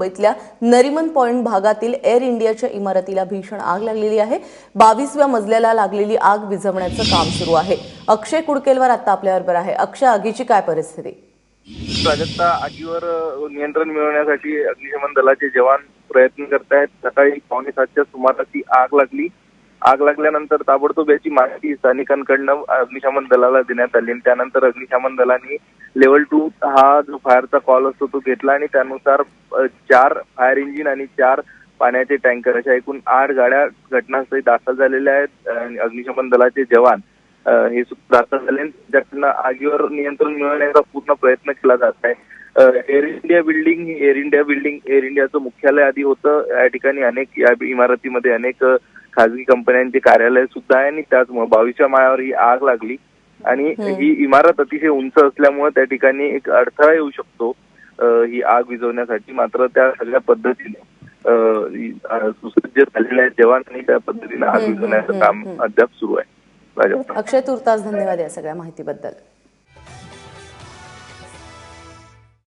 मुंबईतल्या नरिमन पॉइंट भागातील एअर इंडियाच्या इमारतीला भीषण आग लागलेली आहे. बावीसव्या मजल्याला लागलेली आग विझवण्याचं काम सुरू आहे. अक्षय कुडकेलवर आता आपल्याबरोबर आहे. अक्षय आगीची काय परिस्थिती? प्राजक्ता आगीवर नियंत्रण मिळवण्यासाठी अग्निशमन दलाचे जवान प्रयत्न करतायत. सकाळी पावणे सातच्या सुमारास ती आग लागली. आग लागल्यानंतर ताबडतोब याची माहिती स्थानिकांकडनं अग्निशमन दलाला देण्यात आली त्यानंतर अग्निशमन दलाने लेवल टू हा जो फायरचा कॉल असतो तो घेतला आणि त्यानुसार चार फायर इंजिन आणि चार पाण्याचे टँकर अशा एकूण आठ गाड्या घटनास्थळी दाखल झालेल्या आहेत आणि अग्निशमन दलाचे जवान हे दाखल झाले आणि आगीवर नियंत्रण मिळवण्याचा पूर्ण प्रयत्न केला जात आहे. एअर इंडिया बिल्डिंग ही एअर इंडिया बिल्डिंग एअर इंडियाचं मुख्यालय आधी होतं. या ठिकाणी अनेक या इमारतीमध्ये अनेक खाजगी कंपन्यांचे कार्यालय सुद्धा आहे आणि त्याचमुळे बावीसच्या माळ्यावर ही आग लागली. आणि ही इमारत अतिशय उंच असल्यामुळे त्या ठिकाणी एक अडथळा येऊ शकतो. ही आग विझवण्यासाठी मात्र त्या सगळ्या पद्धतीने सुसज्ज झालेल्या आहेत जवान आणि त्या पद्धतीने आग विझवण्याचं काम अद्याप सुरू आहे. अक्षय तुर्तास धन्यवाद या सगळ्या माहितीबद्दल.